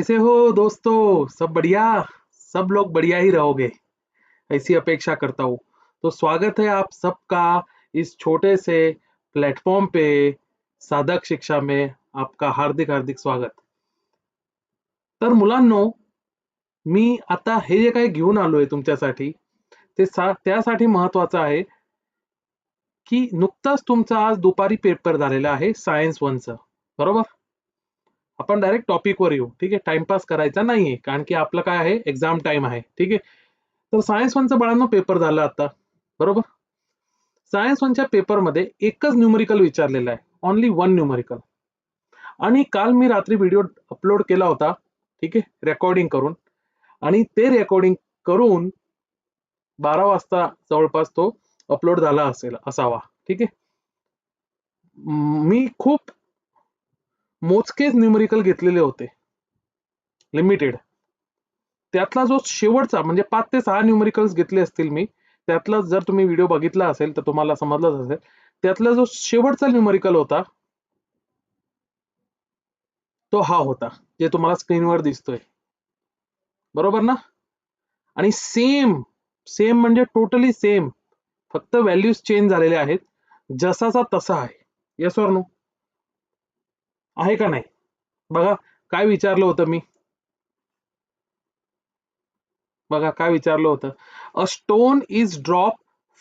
कैसे हो दोस्तों? सब बढ़िया? सब लोग बढ़िया ही रहोगे। ऐसी अपेक्षा करता हूँ। तो स्वागत है आप सबका इस छोटे से प्लेटफॉर्म पे साधक शिक्षा में आपका हार्दिक हार्दिक स्वागत। तर मुलांनो मी आता हे जे काही घेऊन आलो आहे तुमच्यासाठी ते सा त्यासाठी महत्वाचं आहे की नुकताच तुमचा आज दुपारी पेपर झालेला आहे सायन्स वनचं बरोबर? आपण डायरेक्ट टॉपिक वर येऊ ठीक आहे? टाइमपास करायचा नाहीये कारण की आपलं काय आहे? एक्झाम टाइम आहे ठीक आहे? तर सायन्स वनचा बाळांनो पेपर झाला आता बरोबर? सायन्स वनच्या पेपरमध्ये एकच न्यूमरिकल विचारलेला आहे ऑनली वन न्यूमरिकल आणि काल मी रात्री व्हिडिओ अपलोड केला होता ठीक आहे? रेकॉर्डिंग करून. आणि ते रेकॉर्डिंग करून बारा वाजता जवळपास तो अपलोड झाला असेल असावा ठीक आहे? मी खूप मोजकेच न्यूमरिकल घेतलेले होते. लिमिटेड त्यातला जो शेवटचा म्हणजे पाच ते सहा न्यूमरिकल्स घेतले असतील मी त्यातला जर तुम्ही व्हिडिओ बघितला असेल तर तुम्हाला समजलाच असेल. त्यातला जो शेवटचा न्यूमरिकल होता तो हा होता जे तुम्हाला स्क्रीनवर दिसतोय. बरोबर ना? आणि सेम सेम म्हणजे टोटली सेम फक्त व्हॅल्यूज चेंज झालेले आहेत. जसाचा तसा आहे. येस ऑर नो आहे का नाही? बघा काय विचारलं होतं मी? बघा काय विचारलं होतं? A stone is drop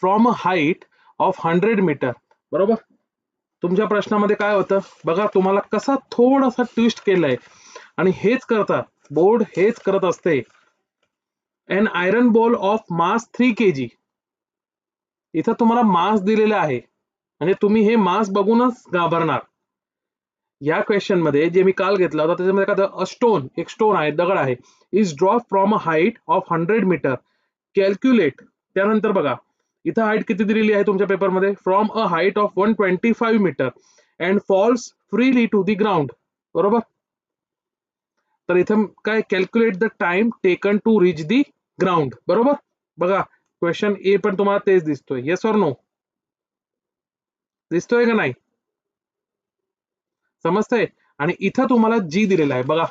from a height of hundred metre. बरोबर? तुमच्या प्रश्नामध्ये काय होतं? बघा तुम्हाला कसा थोडासा ट्विस्ट केलाय. आणि हेच करतात. बोर्ड हेच करत असते. An iron ball of mass three K G. इथं तुम्हाला मास दिलेला आहे. म्हणजे तुम्ही हे मास बघूनच घाबरणार. या क्वेश्चनमध्ये जे मी काल घेतला होता त्याच्यामध्ये काय स्टोन एक स्टोन आहे दगड आहे. Is drop from a height of hundred metre calculate त्यानंतर बघा इथं हाईट किती दिलेली आहे तुमच्या पेपरमध्ये from a height of one twenty five metre and falls freely to the ground बरोबर? तर इथं काय? Calculate the time taken to reach the ground बरोबर? बघा क्वेश्चन ए पण तुम्हाला तेच दिसतोय. येस ऑर नो दिसतोय का नाही? समजतंय? आणि इथं तुम्हाला जी दिलेला आहे. बघा.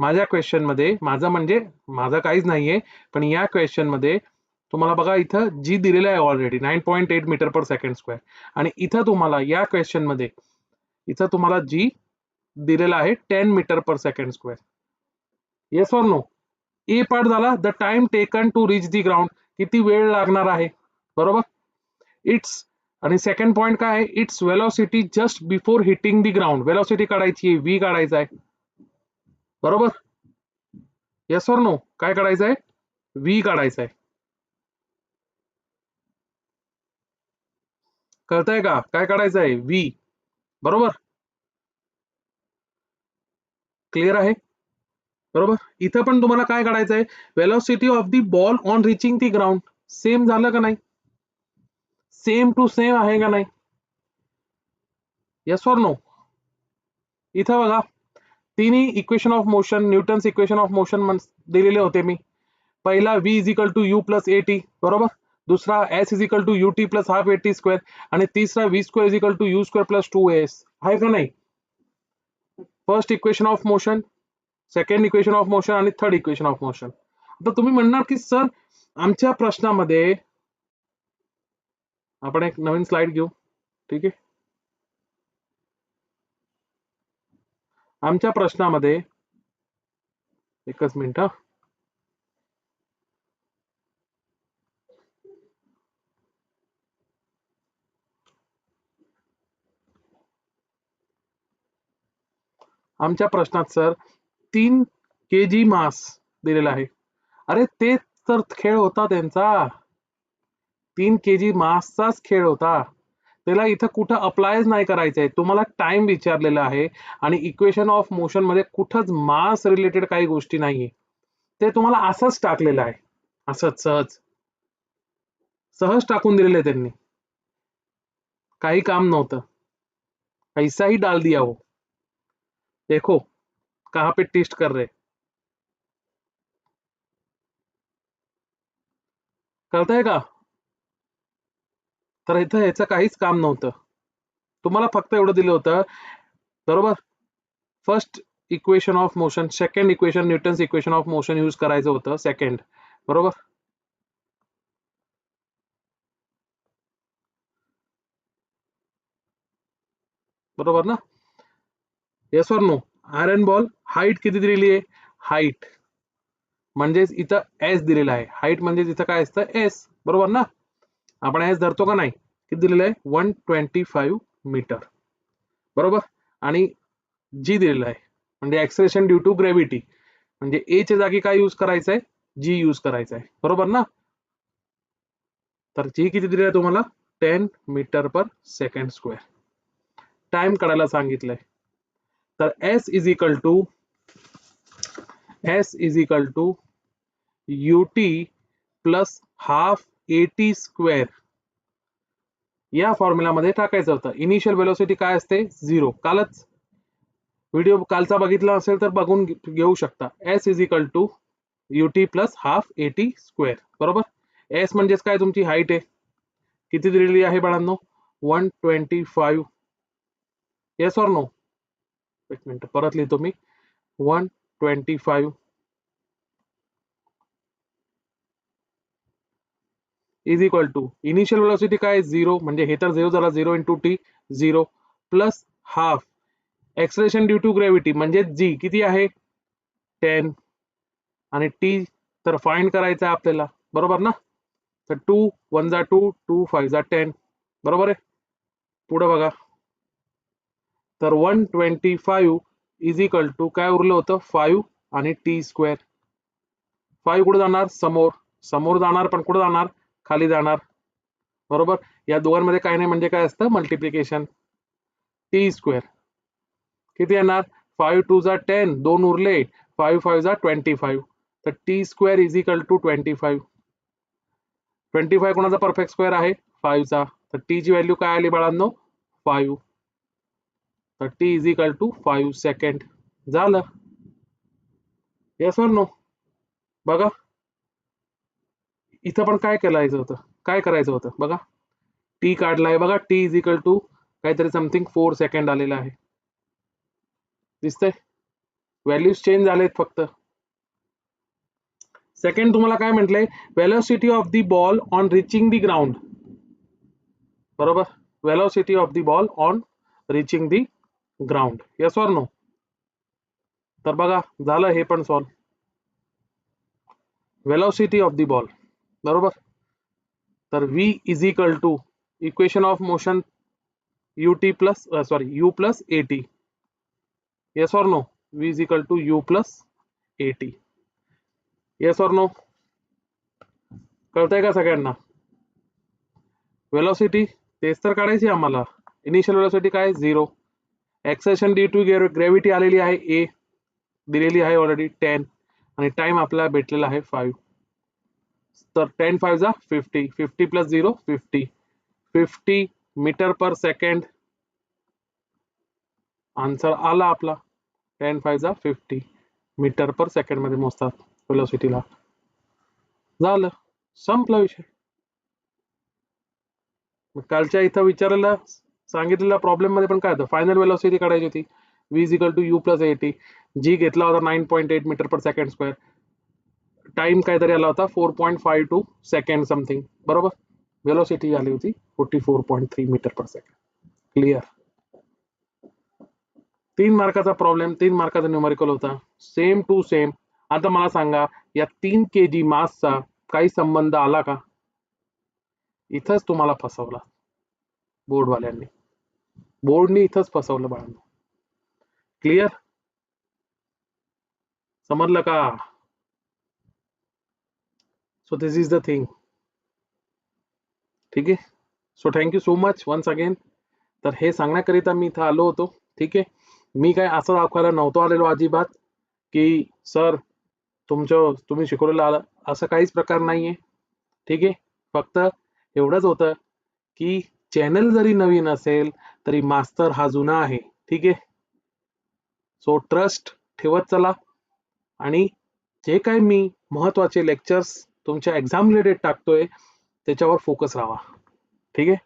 माझ्या क्वेश्चनमध्ये माझं म्हणजे माझं काहीच नाहीये पण या क्वेश्चनमध्ये तुम्हाला बघा इथं जी दिलेलं आहे already nine point eight metre per second square आणि इथं तुम्हाला या क्वेश्चनमध्ये इथं तुम्हाला जी दिलेला आहे ten metre per second square yes or no A part झाला the time taken to reach the ground किती वेळ लागणार आहे? बरोबर? इट्स आणि सेकंड पॉईंट काय आहे? It's velocity just before hitting the ground velocity काढायची आहे. व्ही काढायचा आहे. बरोबर? येस ऑर नो काय काढायचं आहे? व्ही काढायचं आहे. कळतंय का? काय काढायचं आहे? व्ही बरोबर? क्लिअर आहे? बरोबर? इथं पण तुम्हाला काय काढायचं आहे? Velocity of the ball on reaching the ground same झालं का नाही? सेम टू सेम आहे का नाही? येस ऑर नो इथं बघा तिन्ही equation of motion Newton's equation of motion दिलेले होते मी. पहिला v is equal to u plus a t बरोबर? दुसरा s is equal to u t plus half a t square आणि तिसरा v square is equal to u square plus two s आहे का नाही? First equation of motion second equation of motion आणि third equation of motion आता तुम्ही म्हणणार की सर आमच्या प्रश्नामध्ये आपण एक नवीन स्लाइड घेऊ. ठीक आहे? आमच्या प्रश्नामध्ये एकच मिनिट हा. आमच्या प्रश्नात सर तीन के जी मास दिलेला आहे. अरे तेच तर खेळ होता त्यांचा. तीन के जी मासचाच खेळ होता. त्याला इथं कुठं अप्लायच नाही करायचंय तुम्हाला टाइम विचारलेला आहे आणि इक्वेशन ऑफ मोशनमध्ये कुठंच मास रिलेटेड काही गोष्टी नाहीये. ते तुम्हाला असंच टाकलेलं आहे. असंच सहज. सहज टाकून दिलेलं आहे त्यांनी. काही काम नव्हतं. पैसा ही डाल दिया हो. देखो कहाँ पे टेस्ट कर रहे? कळतंय का? तर इथं याचं काहीच काम नव्हतं. तुम्हाला फक्त एवढं दिलं होतं बरोबर? First equation of motion second equation Newton's equation of motion use करायचं होतं सेकंड बरोबर? बरोबर ना? Yes or no iron ball height किती दिलेली आहे? हाईट म्हणजेच इथं एस दिलेला आहे. हाईट म्हणजेच इथं काय असतं? एस बरोबर ना? आपण एस धरतो का नाही? किती दिलेलं आहे? वन ट्वेंटी फाईव्ह मीटर बरोबर? आणि जी दिलेलं आहे म्हणजे एक्सलेशन ड्यू टू ग्रॅव्हिटी म्हणजे ए च्या जागी काय यूज करायचं आहे? जी यूज करायचं आहे. बरोबर ना? तर जी किती दिली आहे तुम्हाला? Ten metre per second square time काढायला सांगितलंय. तर s is equal to s is equal to u t plus half a t square. या फॉर्म्युलामध्ये टाकायचं होतं. इनिशियल वेलोसिटी काय असते? झिरो कालच व्हिडिओ कालचा बघितला असेल तर बघून घेऊ शकता. S is equal to u t plus half a t square बरोबर? एस म्हणजेच काय तुमची हाईट आहे? किती दिलेली आहे बाळांनो? One twenty five yes or no एक मिनिट परत लिहितो मी. One twenty five is equal to initial velocity काय झिरो म्हणजे हे तर झिरो झाला zero into t zero plus half acceleration due to gravity म्हणजे जी किती आहे? टेन आणि टी तर फाइंड करायचं आहे आपल्याला. बरोबर ना? तर टू वन जा टू टू फाईव्ह जा टेन बरोबर आहे? पुढे बघा. तर one twenty five is equal to काय उरलं होतं? फाईव्ह आणि टी स्क्वेअर फाईव्ह कुठे जाणार? समोर. समोर जाणार पण कुठे जाणार? खाली जाणार. बरोबर? या दोघांमध्ये काही नाही म्हणजे काय असतं? मल्टिप्लिकेशन टी स्क्वेअर किती येणार? फाईव्ह टू जा टेन दोन उरले. फाईव्ह फाईव्ह जा ट्वेंटी फाईव्ह तर t square is equal to twenty five twenty five कोणाचा परफेक्ट स्क्वेअर आहे? फाईव्हचा तर टी ची व्हॅल्यू काय आली बाळांनो? फाईव्ह तर t is equal to five second झालं. येस नो बघा. इथं पण काय करायचं होतं? काय करायचं होतं? बघा. टी काढलाय बघा. टी इज इक्वल टू काहीतरी समथिंग फोर सेकंड आलेलं आहे. दिसतंय? व्हॅल्यूज चेंज झालेत फक्त. सेकंड तुम्हाला काय म्हटलंय? Velocity of the ball on reaching the ground बरोबर? Velocity of the ball on reaching the ground yes or no तर बघा झालं हे पण solve velocity of the ball बरोबर? तर v is equal to equation of motion u t plus sorry u plus a t yes or no v is equal to u plus a t yes or no कळतंय का सगळ्यांना? Velocity तेच तर काढायची आम्हाला. Initial velocity काय? Zero acceleration due to gravity आलेली आहे ए दिलेली आहे ऑलरेडी टेन आणि टाइम आपल्याला भेटलेला आहे फाईव्ह तर टेन फाईव्ह जा fifty fifty plus zero fifty fifty metre per second answer आला आपला. टेन फाईव्ह जा फिफ्टी मीटर पर सेकंडमध्ये मोजतात वेलोसिटीला झालं. संपला विषय. कालच्या इथं विचारायला सांगितलेल्या प्रॉब्लेममध्ये पण काय होतं? फायनल वेलॉसिटी काढायची होती. V is equal to U plus AT G घेतला होता nine point eight metre per second square time काहीतरी आला होता four point five two second something बरोबर? वेलोसिटी आली होती forty four point three metre per second clear तीन मार्काचा प्रॉब्लेम तीन मार्काचा न्यूमरिकल होता. सेम टू सेम आता मला सांगा या तीन के जी मासचा काही संबंध आला का? इथंच तुम्हाला फसवला. बोर्डवाल्यांनी बोर्डनी इथंच फसवलं बाळांना. क्लिअर समजलं का? So this is the thing ठीक आहे? So thank you so much once again तर हे सांगण्याकरिता मी इथं आलो होतो. ठीक आहे? मी काय असं दाखवायला नव्हतो आलेलो अजिबात की सर तुमचं तुम्ही शिकवलेलं आलं. असं काहीच प्रकार नाहीये. ठीक आहे? फक्त एवढंच होतं की चॅनल जरी नवीन असेल तरी मास्तर हा जुना आहे. ठीक आहे? सो ट्रस्ट ठेवत चला. आणि जे काही मी महत्त्वाचे लेक्चर्स तुमच्या एक्झाम रिलेटेड टाकतोय त्याच्यावर फोकस राहा. ठीक आहे?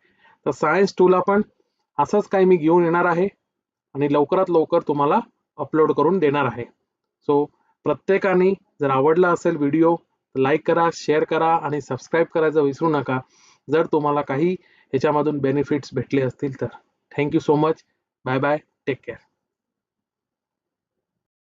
तर सायन्स टूला पण असंच काही मी घेऊन येणार आहे आणि लवकरात लवकर तुम्हाला अपलोड करून देणार आहे. सो प्रत्येकाने जर आवडला असेल व्हिडिओ लाईक करा शेअर करा आणि सबस्क्राईब करायचं विसरू नका. जर तुम्हाला काही ह्याच्यामधून बेनिफिट्स भेटले असतील तर. Thank you so much bye bye take care